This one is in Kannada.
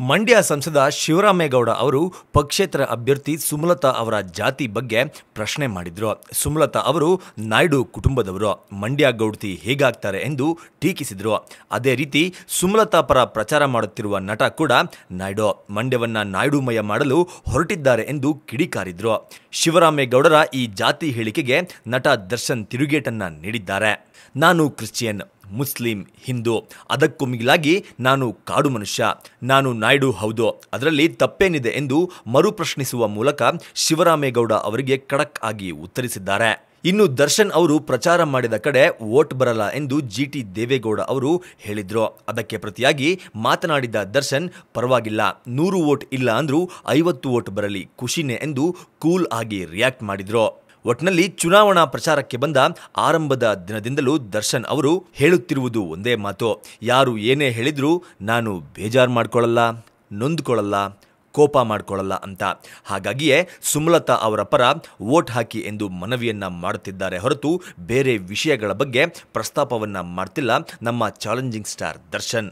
ಮಂಡ್ಯ ಸಂಸದ ಶಿವರಾಮೇಗೌಡ ಅವರು ಪಕ್ಷೇತರ ಅಭ್ಯರ್ಥಿ ಸುಮಲತಾ ಅವರ ಜಾತಿ ಬಗ್ಗೆ ಪ್ರಶ್ನೆ ಮಾಡಿದ್ರು. ಸುಮಲತಾ ಅವರು ನಾಯ್ಡು ಕುಟುಂಬದವರು. ಮಂಡ್ಯ ಗೌಡ್ತಿ ಹೇಗಾಗ್ತಾರೆ ಎಂದು ಟೀಕಿಸಿದರು. ಅದೇ ರೀತಿ ಸುಮಲತಾ ಪರ ಪ್ರಚಾರ ಮಾಡುತ್ತಿರುವ ನಟ ಕೂಡ ನಾಯ್ಡು. ಮಂಡ್ಯವನ್ನು ನಾಯ್ಡುಮಯ ಮಾಡಲು ಹೊರಟಿದ್ದಾರೆ ಎಂದು ಕಿಡಿಕಾರಿದ್ರು. ಶಿವರಾಮೇಗೌಡರ ಈ ಜಾತಿ ಹೇಳಿಕೆಗೆ ನಟ ದರ್ಶನ್ ತಿರುಗೇಟನ್ನು ನೀಡಿದ್ದಾರೆ. ನಾನು ಕ್ರಿಶ್ಚಿಯನ್. ಮುಸ್ಲಿಂ, ಹಿಂದೂ, ಅದಕ್ಕೂ ಮಿಗಿಲಾಗಿ ನಾನು ಕಾಡು ಮನುಷ್ಯ, ನಾನು ನಾಯ್ಡು ಹೌದು. ಅದರಲ್ಲಿ ತಪ್ಪೇನಿದೆ ಎಂದು ಮರುಪ್ರಶ್ನಿಸುವ ಮೂಲಕ ಶಿವರಾಮೇಗೌಡ ಅವರಿಗೆ ಖಡಕ್ ಆಗಿ ಉತ್ತರಿಸಿದ್ದಾರೆ. ಇನ್ನು ದರ್ಶನ್ ಅವರು ಪ್ರಚಾರ ಮಾಡಿದ ಕಡೆ ವೋಟ್ ಬರಲ್ಲ ಎಂದು ಜಿ ಟಿ ದೇವೇಗೌಡ ಅವರು ಹೇಳಿದ್ರು. ಅದಕ್ಕೆ ಪ್ರತಿಯಾಗಿ ಮಾತನಾಡಿದ ದರ್ಶನ್, ಪರವಾಗಿಲ್ಲ, ನೂರು ವೋಟ್ ಇಲ್ಲ ಅಂದ್ರೂ ಐವತ್ತು ವೋಟ್ ಬರಲಿ, ಖುಷಿನೇ ಎಂದು ಕೂಲ್ ಆಗಿ ರಿಯಾಕ್ಟ್ ಮಾಡಿದ್ರು. ಒಟ್ನಲ್ಲಿ ಚುನಾವಣಾ ಪ್ರಚಾರಕ್ಕೆ ಬಂದ ಆರಂಭದ ದಿನದಿಂದಲೂ ದರ್ಶನ್ ಅವರು ಹೇಳುತ್ತಿರುವುದು ಒಂದೇ ಮಾತು. ಯಾರು ಏನೇ ಹೇಳಿದರೂ ನಾನು ಬೇಜಾರು ಮಾಡ್ಕೊಳ್ಳಲ್ಲ, ನೊಂದ್ಕೊಳ್ಳಲ್ಲ, ಕೋಪ ಮಾಡ್ಕೊಳ್ಳಲ್ಲ ಅಂತ. ಹಾಗಾಗಿಯೇ ಸುಮಲತಾ ಅವರ ಪರ ವೋಟ್ ಹಾಕಿ ಎಂದು ಮನವಿಯನ್ನ ಮಾಡುತ್ತಿದ್ದಾರೆ ಹೊರತು ಬೇರೆ ವಿಷಯಗಳ ಬಗ್ಗೆ ಪ್ರಸ್ತಾಪವನ್ನು ಮಾಡ್ತಿಲ್ಲ ನಮ್ಮ ಚಾಲೆಂಜಿಂಗ್ ಸ್ಟಾರ್ ದರ್ಶನ್.